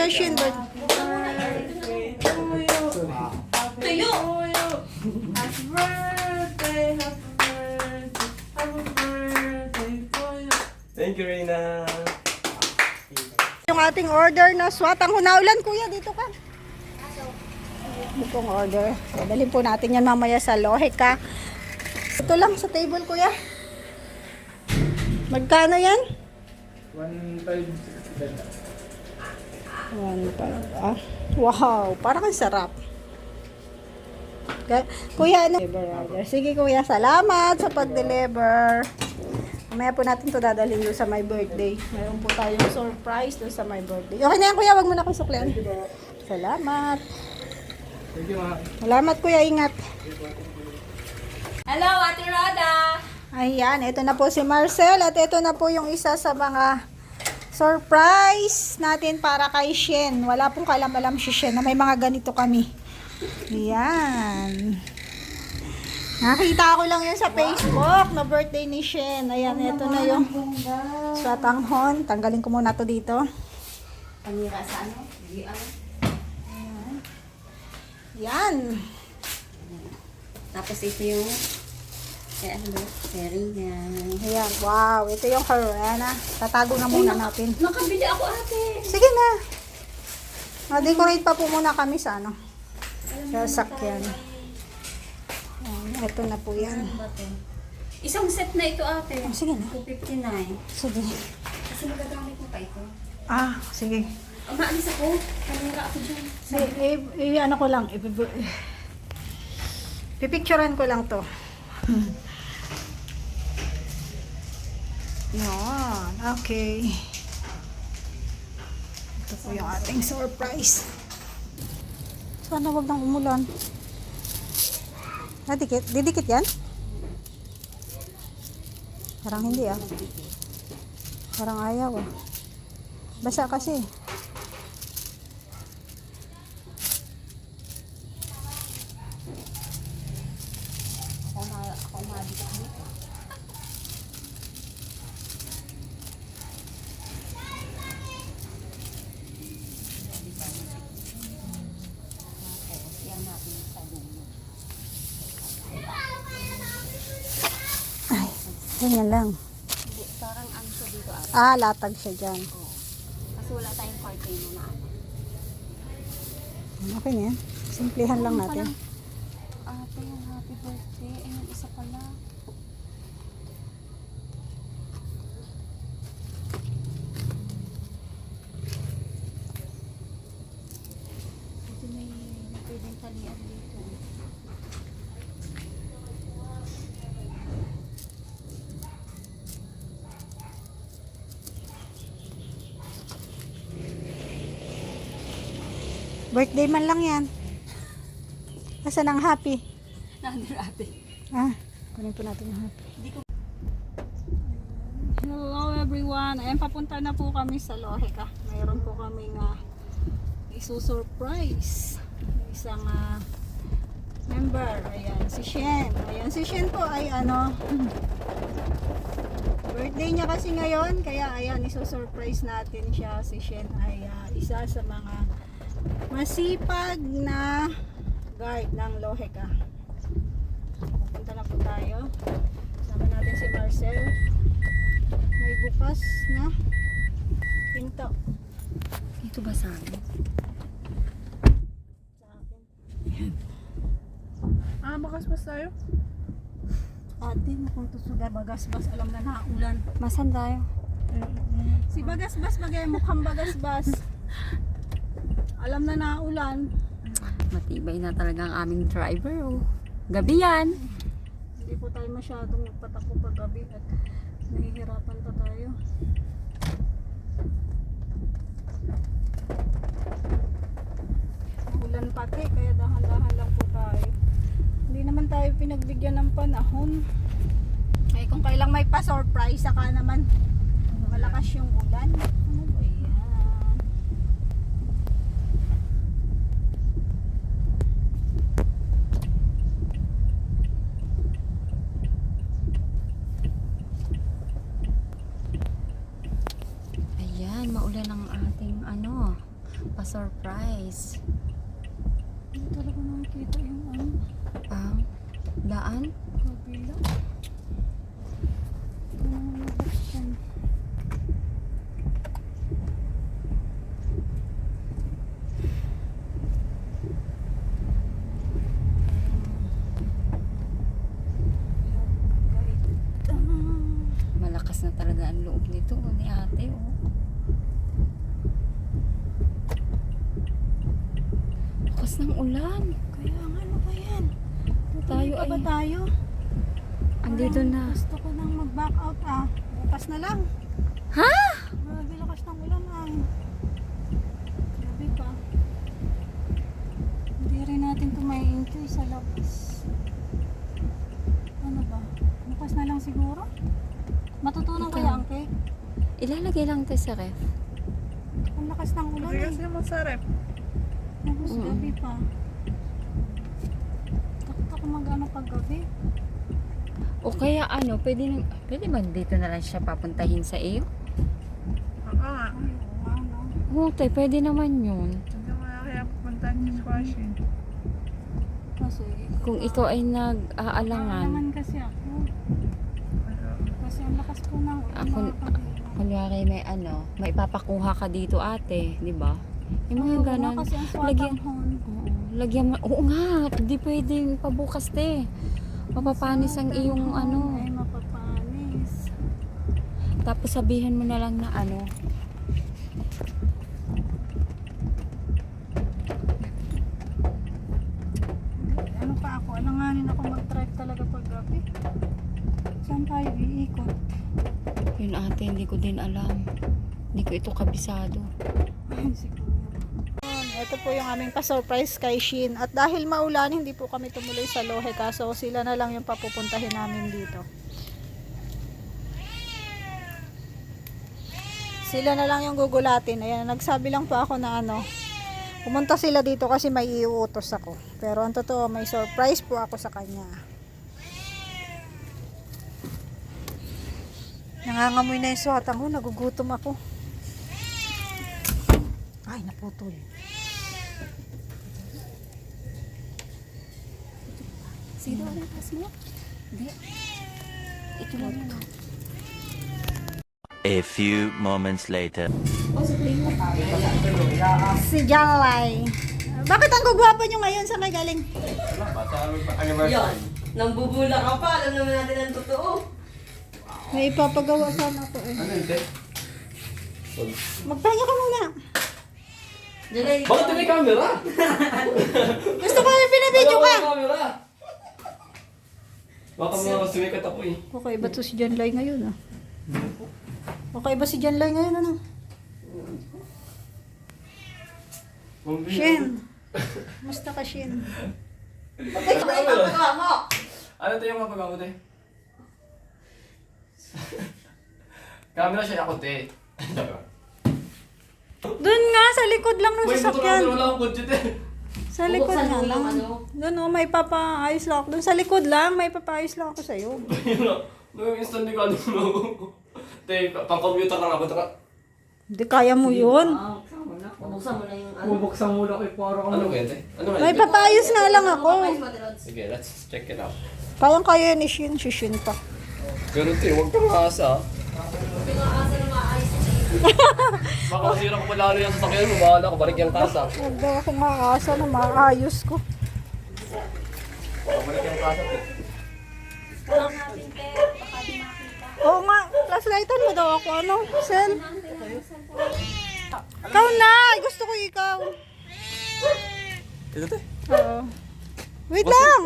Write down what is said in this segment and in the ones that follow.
You. Happy Tuyo. Happy birthday, happy birthday, happy birthday to you. Thank you, Reyna. Yung ating order na swat. Ang hunaulan, kuya, dito ka. Ito ang order. Dadalhin po natin yan mamaya sa Loheka. Ito lang sa table, kuya. Magkano yan? 1.5. Ah, wow, parang ang sarap. Kuya, ano? Sige, kuya, salamat sa pag-deliver. Mamaya po natin to dadalhin doon sa my birthday. Mayroon po tayong surprise doon sa my birthday. Okay na yan, kuya. Wag mo na akong suklian. Salamat. Thank you, ma. Salamat, kuya. Ingat. Hello, Ate Roda! Ayan, ito na po si Marcel at ito na po yung isa sa mga surprise natin para kay Shen. Wala pong kalam-alam si Shen na may mga ganito kami. Ayan. Nakita ko lang yun sa Facebook na birthday ni Shen. Ayan, ito na yung swatanghon. Tanggalin ko muna to dito. Panira sa ano? Di ano? Yan. Tapos ito yung eh, ano ba? Ayan, wow. Ito yung Corona. Tatago na muna natin. Nakabili ako ate! Sige na. Ma-decorate pa po muna kami sa ano. Sa sakyan. Ayan, ito na po yan. Ano ba to? Isang set na ito ate. Oh, sige na. 259. Sige. Kasi magagamit mo pa ito. Ah, sige. Oh, maalis ako. Panira ako dyan. Eh, eh, eh, ano ko lang. Pipicturean ko lang to. Yan. Okay. Ito po yung ating surprise. Sana wag nang umulan. Nadikit? Didikit yan? Parang hindi ah. Parang ayaw ah. Basa kasi. Ako ma ako mabigat dito. Tapos, yan natin sa dulo. Ay, ganyan lang. Hindi, parang ano siya dito ate. Ah, latag siya dyan. Kasi wala tayong mo na ano. Okay na yan. Simplihan lang natin. Ate, yung happy birthday. Ayun, isa pala. Ito may pwedeng talian dito. Birthday man lang yan. Asan ang happy? Nandun ate. Ah, kunin po natin yung happy. Hello everyone. Ayan, papunta na po kami sa Loheka. Mayroon po kami nga isusurprise. Isang ah, member. Ayan, si Shen. Ayan, si Shen po ay ano, birthday niya kasi ngayon. Kaya ayan, isusurprise natin siya. Si Shen ay ah, isa sa mga masipag na guard ng Loheka. Punta na po tayo. Sama natin si Marcel. May bukas na pinto Ito ba sa amin? sa akin. Ah, bakas ba tayo? Ate, kung tusuga bagasbas, alam na naulan. Masan tayo? Si bagasbas bagay mukhang bagasbas. alam na naulan. Matibay na talaga ang aming driver. Oh. Gabi yan. Hindi po tayo masyadong magpatakbo paggabi at nahihirapan pa tayo. Ulan pati, kaya dahan-dahan lang po tayo. Hindi naman tayo pinagbigyan ng panahon. Eh kung kailang may pa-surprise, saka naman malakas yung ulan. Ano ba yan? Ayan, maulan ang ating ano. Pa-surprise. Hindi talaga nakikita yung ano, Ang daan? kabila. Ano yung nabuksan? Malakas na talaga ang loob nito oh, ni ate. Oh. Lakas ng ulan. Kaya nga, ano ba yan? Tayo Tutuloy pa ba ay- tayo? Parang na. Gusto ko nang mag-back out ah. Bukas na lang. Ha? Grabe lakas ng ulan ay. Grabe pa. Hindi rin natin ito may enjoy sa labas. Ano ba? Bukas na lang siguro? Matutunan Ikaw. kaya ang cake? Ilalagay lang tayo sa ref. Ang lakas ng ulan Bigas eh. naman sa rep. Tapos Mm. gabi pa. Takot ako mag-ano pag gabi. O kaya ano, pwede, na, pwede ba dito na lang siya papuntahin sa iyo? Ay, oo tay, pwede naman yun. Hindi mo na kaya pupuntahan yung squashing. Kasi, Kung ikaw ay nag-aalangan, Kailangan kasi ako. Kasi ang lakas po ng Ako- mga kabila. kunwari may ano, may papakuha ka dito ate, di ba? Yung mga Oo, ganon. Kasi ang Lagyan, oo, lagyan mo, oo nga, di pwedeng pabukas te. Mapapanis ang iyong ano. Ay, mapapanis. Tapos sabihan mo na lang na ano, Ano pa ako? Alanganin ako mag-drive talaga pag gabi. Saan tayo iikot? yun ate, hindi ko din alam. Hindi ko ito kabisado. Ay, siguro. Ito po yung aming pa-surprise kay Shin. At dahil maulan, hindi po kami tumuloy sa Lohe. Kaso sila na lang yung papupuntahin namin dito. Sila na lang yung gugulatin. Ayan, nagsabi lang po ako na ano, pumunta sila dito kasi may iuutos ako. Pero ang totoo, may surprise po ako sa kanya. Nangangamoy na yung swatang ko, nagugutom ako. Ay, naputol. Sino ang pas mo? Hindi. Ito lang yun. A few moments later. Si Jalay. Bakit ang gugwapo nyo ngayon? Saan kayo galing? Yan. Nambubula ka pa. Alam naman natin ang totoo. May ipapagawa sana ako eh. Ano yun, te? Magpahinga ka muna. Bakit may camera? Gusto ko yung pinabidyo ka. Wala akong camera. Baka mga sumikat ako eh. Okay, ba to si Janlay ngayon ah? Okay ba si Janlay ngayon ano? Shin. Musta ka Shin? Ay, papagawa mo. Ano tayo yung mapagawa mo, te? Camera siya ako, te. Doon nga, sa likod lang ng Uy, motor sasakyan. wala akong kotse, te. Sa likod Bubuksan nga mo yung lang. ano? Doon oh, may papaayos lang ako. Doon sa likod lang, may papaayos lang ako sa'yo. Yun na. Nung instant di ko ano mo. Te, pang-computer lang ako. Taka. Hindi kaya mo yun. Bubuksan mo na yung ano. Bubuksan muna ko para Ano ba te? Ano ba May yan? papaayos nga lang ako. Sige, let's check it out. Kayang kaya ni Shin, si Shin pa. Pero te, huwag kang aasa. Baka masira ko palalo yung sasakyan mo. Bahala ko, balik yung kasa. Huwag daw ako maasa na maayos ko. Baka balik yung kasa, te. Oo nga, flashlightan mo daw ako, ano? Sel? Ikaw na! Gusto ko ikaw. Ito, te. Oo. Wait lang!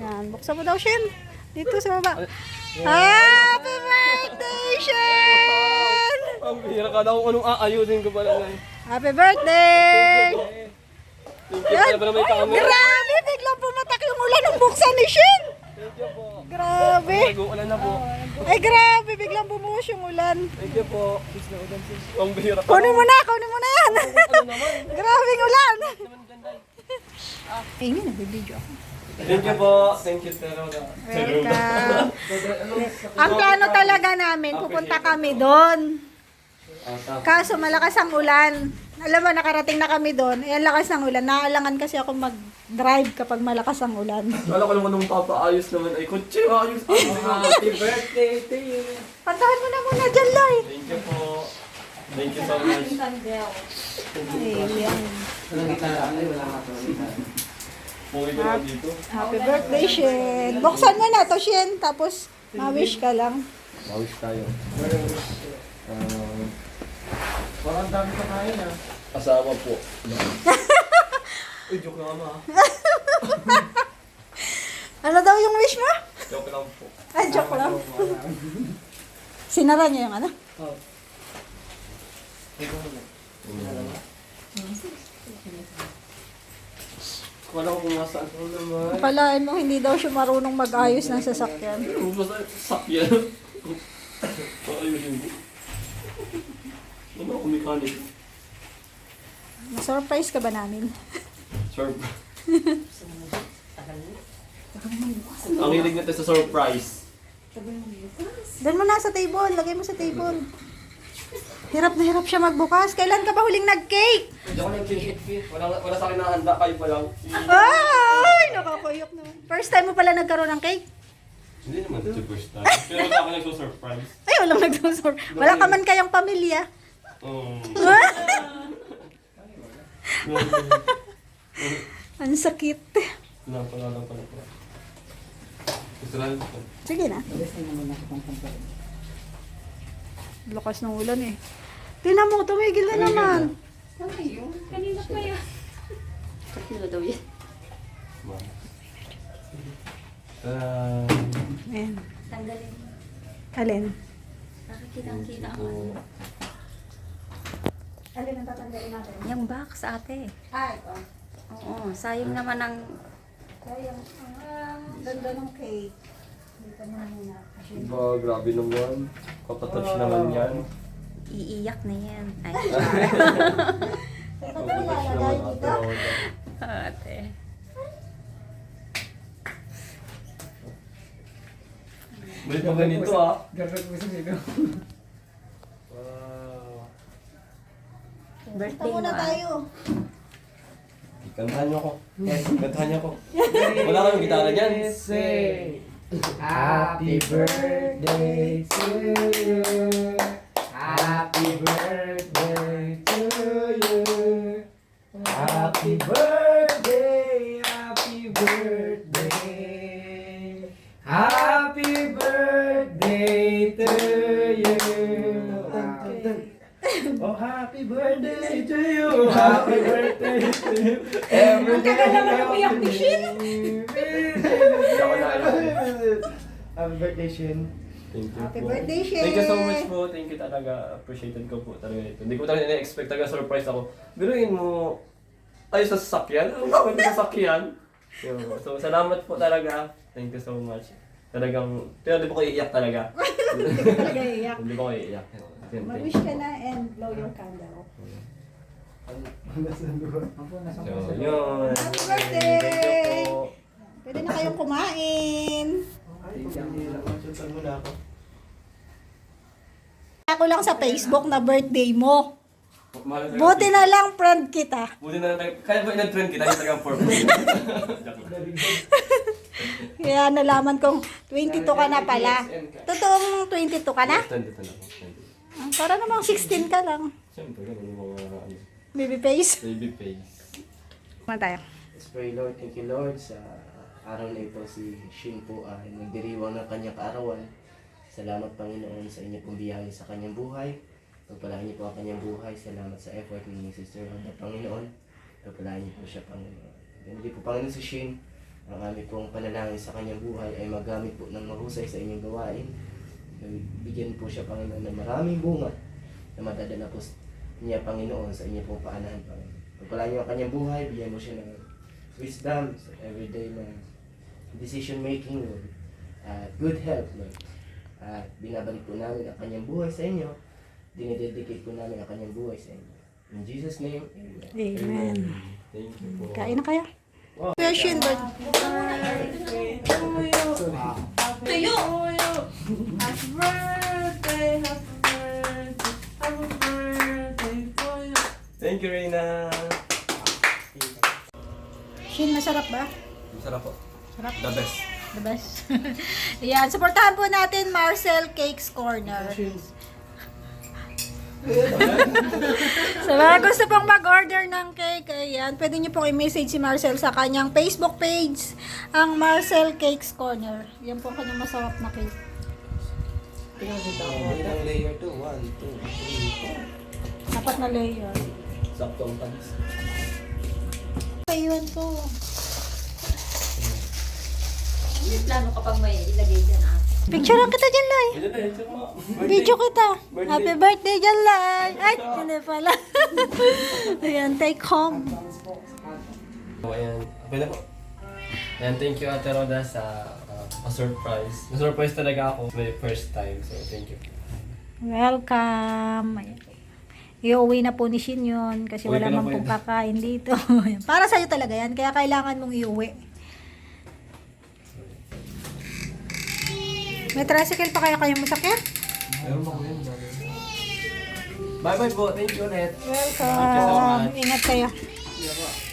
Yan, buksan mo daw, Shin. Dito sa baba. Happy Shin! Ang bihira ka daw kung anong aayusin ko pala ngayon. Happy birthday! Thank you pala pala may camera. Grabe! Biglang pumatak yung ulan ng buksan ni Shin! Thank you po. Grabe! Nag-uulan na po. Ay, grabe! Biglang bumuhos yung ulan. Thank you po. Please na ulan, sis. Ang bihira ka. Kunin mo na! Kunin mo na yan! Grabe yung ulan! Eh, nga, nagbibideo ako. Thank you po. Thank you, Tero. Welcome. Ang plano talaga namin, pupunta kami doon. Kaso malakas ang ulan. Alam mo, nakarating na kami doon. Eh, ang lakas ng ulan. Naalangan kasi ako mag-drive kapag malakas ang ulan. Wala ko naman nung papaayos naman. Ay, kutsi, ayos. Happy birthday to you. Pantahan mo na muna dyan, Loy. Thank you po. Thank you so much. Ay, yan. Walang gitara. Wala ko na dito. Happy birthday, Shen. Buksan mo na to, Shen. Tapos, ma-wish ka lang. Mawis tayo. Um, Parang dami ka kain ah. asawa po. Uy, joke lang ama. Ano daw yung wish mo? Joke lang po. Ay, joke lang. Sinara niya yung ano? Wala ko kung masaan ko naman. Palain mo, hindi daw siya marunong mag-ayos ng sasakyan. Ano ba sa sakyan? Ayusin ko. Ano ako mechanic? Surprise ka ba namin? Sur- Ang hilig natin sa surprise. Doon mo na sa table. Lagay mo sa table. Hirap na hirap siya magbukas. Kailan ka ba huling nag-cake? Hindi ako nag-cake. Wala, wala sa akin nakahanda. Kayo pa lang. Ay, nakakuyok naman. First time mo pala nagkaroon ng cake? Hindi naman ito first time. Pero wala ako nagsusurprise. Ay, walang nagsusur. Wala ka man kayang pamilya. Um, Ang sakit. wala pa wala pa wala pa. Gusto lang. Sige na. Lakas ng ulan eh. Tingnan mo, tumigil na naman. Kanina pa yan. Kanina daw yan. Ah, Ayan. Tanggalin. Alin? Nakikita-kita po. Alin ang tatanggalin natin? Yung box ate. Ah, ito. Oo, sayang naman ang... Kaya yung ang ganda ng cake. Diba, grabe naman. Kapatouch naman yan. Iiyak na yan. Ay, Ito na lalagay dito. ate. May pa ganito ah. Gagawin ko sa sino. Wow. Birthday mo muna ah. tayo. Kantahan niyo ako. Yes, kantahan niyo ako. Wala kayong gitara niyan. Say, Happy birthday to you. Happy birthday to you. Happy birthday, happy birthday. Happy birthday to you. Oh, happy birthday to you. Happy birthday to you. Every Ang tagal naman umiyak ni Shin. Ako na Happy birthday, Shin. Thank you Happy po. birthday, Shen. Thank you so much po. Thank you talaga. Appreciated ko po talaga ito. Hindi ko talaga na-expect talaga surprise ako. Biruin mo, ay sa sasakyan? Ang gawin sa sasakyan? Yun. So, salamat po talaga. Thank you so much. Talagang, pero di po ko iiyak talaga. Talaga iyak. Hindi po ko iiyak. Yun, thank Mag-wish you. ka na and blow your candle. So, yun. Happy birthday! Thank you po. Pwede na kayong kumain. Ako lang sa Facebook na birthday mo. Buti na lang friend kita. Buti na lang. Kaya ba in-trend kita? Yung talagang lang. Kaya nalaman kong 22 ka na pala. Totoong 22 ka na? Stand ito na ako. Para namang 16 ka lang. Siyempre, ganun yung mga ano, Baby face. baby face. Kuma tayo. Let's pray Lord, thank you Lord sa araw na ito si Shin po ay nagdiriwang ng kanyang kaarawan. Salamat Panginoon sa inyo pong biyaya sa kanyang buhay. Pagpalaan niyo po ang kanyang buhay. Salamat sa effort ni Sister Rhoda Panginoon. Pagpalaan niyo po siya Panginoon. Hindi po Panginoon si Shin. Ang aming pong panalangin sa kanyang buhay ay magamit po ng mahusay sa inyong gawain. Bigyan po siya Panginoon ng maraming bunga na madadala po niya Panginoon sa inyong pong paanan Panginoon. Pagpalaan niyo ang kanyang buhay, bigyan mo siya ng wisdom sa everyday na decision making Lord. At good health Lord. At binabalik po namin ang kanyang buhay sa inyo. Dinededicate po namin ang kanyang buhay sa inyo. In Jesus' name, Amen. Amen. Thank you po. Kain na kaya? Kuya Shin, birthday. Tuyo! Happy birthday, happy birthday, happy birthday Thank you, Reyna. Shin, masarap ba? Masarap po. Sarap. The best. The best. Ayan, supportahan po natin Marcel Cakes Corner. Sa mga gusto pong mag-order ng cake, ayan, pwede nyo pong i-message si Marcel sa kanyang Facebook page, ang Marcel Cakes Corner. Yan po ang kanyang masarap na cake. Ilang layer to? One, two, three, four. Apat na layer. Sakto ang panis. Paiwan May plano kapag may ilagay dyan ah. Picture lang kita dyan, Lai. Video kita. Birthday. Happy birthday dyan, Lai. Ay, hindi pala. ayan, take home. Oh, ayan. Na po. Ayan, thank you Ate Roda sa uh, pa-surprise. Na-surprise talaga ako my first time. So, thank you. Welcome. Ayan. Iuwi na po ni Shin yun kasi Uwi wala ka na mang po pong yun. kakain dito. Para sa'yo talaga yan, kaya kailangan mong iuwi. May tricycle pa kaya kayong masakit? Meron ba yun? Bye-bye po. Thank you ulit. Welcome. Ingat kayo. Yeah.